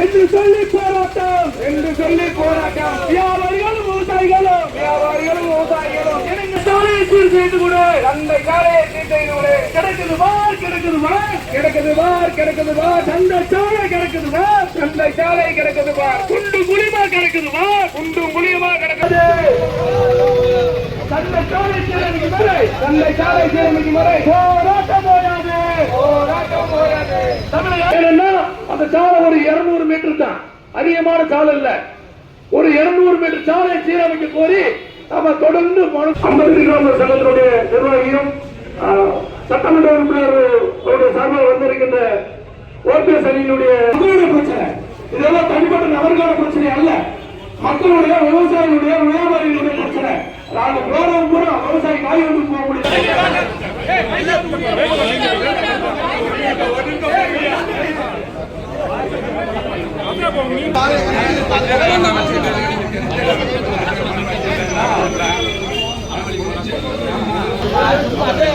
என்று சொல்லி போராட்டம் என்று சொல்லி போராட்டம். வியாபாரிகளும் விவசாயிகளும் வியாபாரிகளும் விவசாயிகளும் எனக்கு சாலையை சீர் செய்து கொடு அந்த சாலையை சீர் செய்து கொடு கிடக்குது பார் கிடக்குது பார் கிடக்குது பார் கிடக்குது பார். சந்தை சாலை கிடக்குது பார் சந்தை சாலை கிடக்குது பார். குண்டு குழிமா கிடக்குது பார் குண்டு குழிமா கிடக்குது. தந்தை சாலை சேரமிக்கு வரை தந்தை சாலை சேரமிக்கு வரை போராட்டம். தமிழக அந்த சாலை ஒரு இருநூறு மீட்டர் தான். அதிகமான சாலை இல்ல. ஒரு இருநூறு மீட்டர் சாலை சீரமைக்க கோரி நம்ம தொடர்ந்து மனு அம்பேத்கர் சங்கத்தினுடைய நிர்வாகியும் சட்டமன்ற உறுப்பினர் அவருடைய சார்பில் வந்திருக்கின்ற ஓபிஎஸ் அணியினுடைய பிரச்சனை. இதெல்லாம் தனிப்பட்ட நபர்களோட பிரச்சனை அல்ல. மக்களுடைய விவசாயிகளுடைய வியாபாரிகளுடைய பிரச்சனை. நாங்கள் போறவங்க பூரா விவசாயி காய் வந்து போக முடியாது. அதே